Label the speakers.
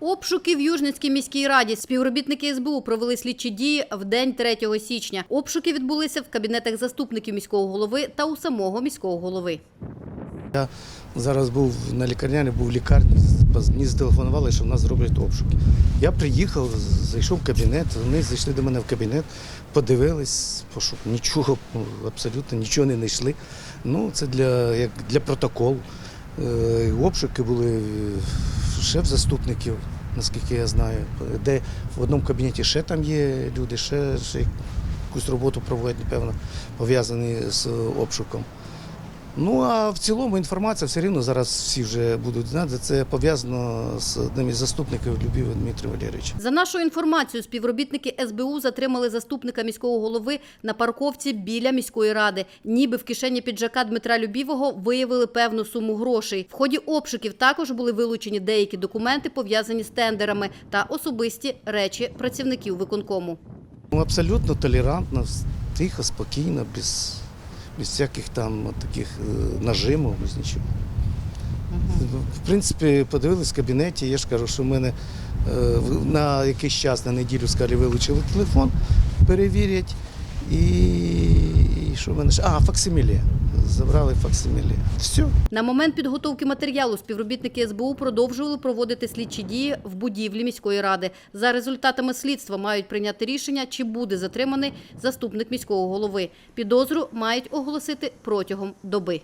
Speaker 1: Обшуки в Южницькій міській раді. Співробітники СБУ провели слідчі дії в день 3 січня. Обшуки відбулися в кабінетах заступників міського голови та у самого міського голови.
Speaker 2: Я зараз був на лікарняні, був в лікарні, мені зателефонували, що в нас зроблять обшуки. Я приїхав, зайшов в кабінет, вони зайшли до мене в кабінет, подивились, пошук, нічого, ну, абсолютно нічого не знайшли. Ну, це для, як для протоколу. Е, Обшуки були в заступників, наскільки я знаю, де в одному кабінеті ще там є люди, ще, ще якусь роботу проводять, напевно, пов'язані з обшуком. Ну а в цілому інформація все рівно зараз всі вже будуть знати. Це пов'язано з одним із заступників Любіва Дмитрія Валерійовича.
Speaker 1: За нашою інформацією, співробітники СБУ затримали заступника міського голови на парковці біля міської ради. Ніби в кишені піджака Дмитра Любівого виявили певну суму грошей. В ході обшуків також були вилучені деякі документи, пов'язані з тендерами та особисті речі працівників виконкому.
Speaker 2: Ну, абсолютно толерантно, тихо, спокійно, без, без всяких там от таких е, нажимів, без нічого. В принципі, подивились в кабінеті, я ж кажу, що в мене е, на якийсь час на неділю скалі вилучили телефон, перевірять. І, і що в мене ще? А, факсиміле. Забрали факсимілі. Все.
Speaker 1: На момент підготовки матеріалу співробітники СБУ продовжували проводити слідчі дії в будівлі міської ради. За результатами слідства мають прийняти рішення, чи буде затриманий заступник міського голови. Підозру мають оголосити протягом доби.